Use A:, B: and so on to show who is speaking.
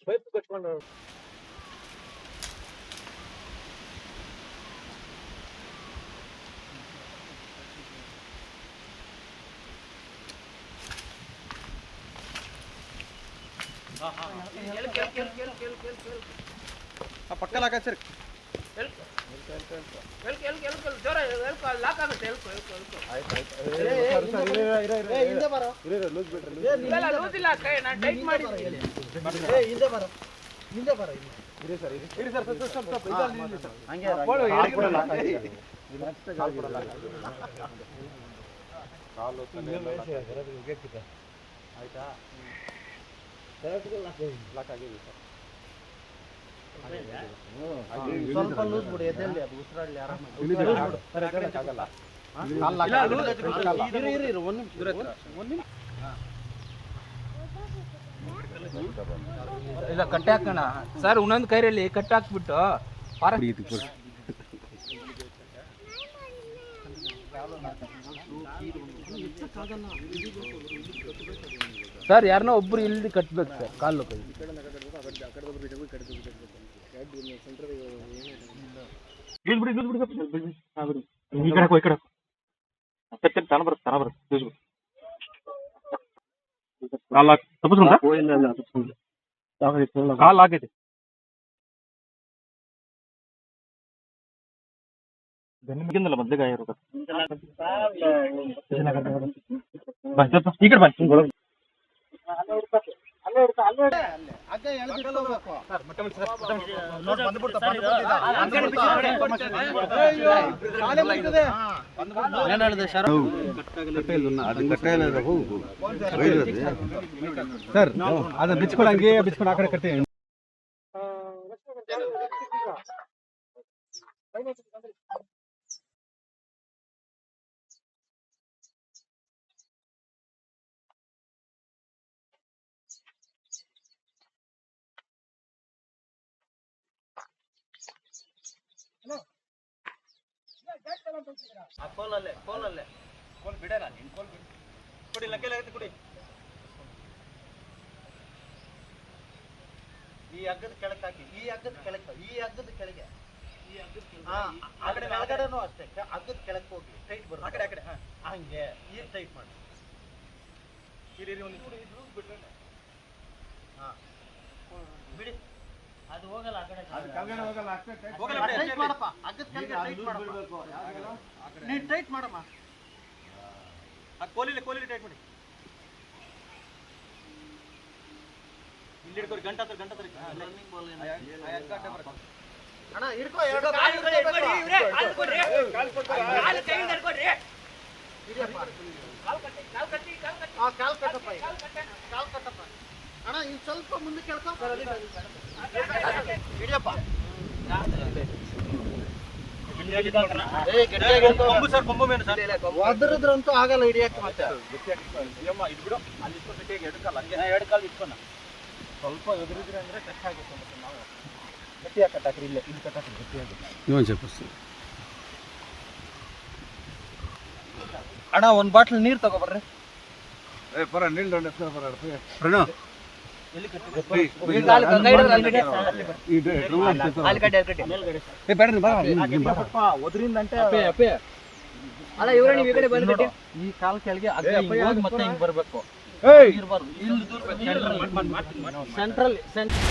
A: Swipe పెట్టుకున్నాడు ಆ ಪಕ್ಕ ಲಾಗಾಚರ್ ಪಕ್ಕಲ್ಲ ಹಾಕ ಸರ್
B: ಸ್ವಲ್ಪ ಲೂಸ್ ಬಿಡಿ ಎದ್ದಲ್ಲಿ ಅದು ಉಸಿರಾಡಲಿ ಆರಾಮಾಗಿ ಒಂದ್
C: ಇಲ್ಲ ಕಟ್ಟೆ ಹಾಕೋಣ ಸರ್ ಒಂದೊಂದು ಕೈರಲ್ಲಿ ಕಟ್ಟೆ ಹಾಕ್ಬಿಟ್ಟು ಸರ್, ಯಾರನ್ನೋ ಒಬ್ರು ಇಲ್ಲಿ ಕಟ್ಬೇಕು ಸರ್, ಕಾಲು ಕೈ.
D: ಈ ಕಡೆ ಈ ಕಡೆ ಸತ್ಯ ತನ ಬರುತ್ತೆ ತನ ಬರುತ್ತೆ ಕಾಲ ತಪ್ಪಿಸ್ಕೊಂಡ ಕಾಲ್ ಆಗೈತೆ ಬೆನ್ನಿಗಿಂದಲ್ಲ ಮೊದ್ಲೇ ಗಾಯ ಇರೋದು ಬಾ, ಸ್ವಲ್ಪ ಈ ಕಡೆ ಬಾ
A: ಸರ್ ಅದನ್ನ ಬಿಚ್ಕೊಂಡು ಹಂಗೆ ಬಿಚ್ಕೊಂಡು ಆ ಕಡೆ ಕಟ್ಟಿ.
B: ಆ ಕೋಲಲ್ಲೇ, ಕುಡಿ ಈ ಹಗ್ಗದ ಕೆಳಕ್ಕೆ ಹಾಕಿ ಈ ಹಗ್ಗದ ಕೆಳಕ್ಕೆ ಈ ಹಗ್ಗದ ಕೆಳಗೆ. ಹಾ, ಆ ಕಡೆ ಮೇಲ್ಗಡೆನೂ ಅಷ್ಟೇ ಹಗ್ಗದ ಕೆಳಗೆ ಹೋಗಿ ಟೈಟ್ ಬರು ಆ ಕಡೆ ಆ ಕಡೆ ಹಂಗೆ ಈ ಟೈಟ್ ಮಾಡಿ. ಹಾ. ಬಿಡಿ ಅದು ಹೋಗಲ್ಲ ಆ ಕಡೆ. ಟೈಟ್ ಮಾಡಪ್ಪ. ಹಗ್ಗದ ಕೆಳಗೆ ಟೈಟ್ ಮಾಡಪ್ಪ. ಟೈಟ್ ಮಾಡಮ್ಮ.
D: ಕೋಲಿಲಿ ಕೋಲಿಲಿ ಟೈಟ್ ಮಾಡಿ. ಇಲ್ಲಿ ಗಂಟ ಹತ್ರ ಗಂಟ ಹತ್ರ
B: ಅಣ್ಣ ಹಿಡ್ಕೋ ಎರಡು ಕಾಲು ಹಿಡ್ಕೋಬೇಕು. ಹಿಡಿಯಪ್ಪ. ಆ, ಕಾಲ್ ಕಟ್ಟಪ್ಪ ಈಗ. ಕಾಲ್ ಕಟ್ಟಪ್ಪ. ಅಣ್ಣ ಹಿಡಿಯಪ್ಪ
D: ಕಟ್ಟಿ, ಬಿಡು. ಅಲ್ಲಿ ಹಿಡಿಯಕ್ ಗಟ್ಟಿಯಾಗಿ ಎರಡು ಕಾಲು ಹಂಗೆ ಎರಡು ಕಾಲು ಇಟ್ಕೊಂಡ ಸ್ವಲ್ಪ ಎದುರಿದ್ರೆ ಅಂದ್ರೆ ಕಷ್ಟ ಆಗುತ್ತೆ ಮತ್ತೆ ನಾವು. ಗಟ್ಟಿಯಾಗಿ ಕಟ್ಟಾಕ್ರಿ ಇಲ್ಲ. ಇಲ್ಲಿ ಕಟ್ಟಾಕ್ರಿ ಗಟ್ಟಿಯಾಗಿ.
B: ಅಣ್ಣ ಒಂದ್ ಬಾಟ್ಲ್ ನೀರ್ ತಗೋಬರ್ರಿ
C: ಏ ಇವ್ರ ನಿಲ್ಲ ಪ್ರಣ ಕಡೆ ಬಂದ್ಬಿಟ್ಟು ಈ ಕಾಲ ಕೆಳಗೆ ಮತ್ತೆ ಹಿಂಗ್ ಬರ್ಬೇಕು. Central central.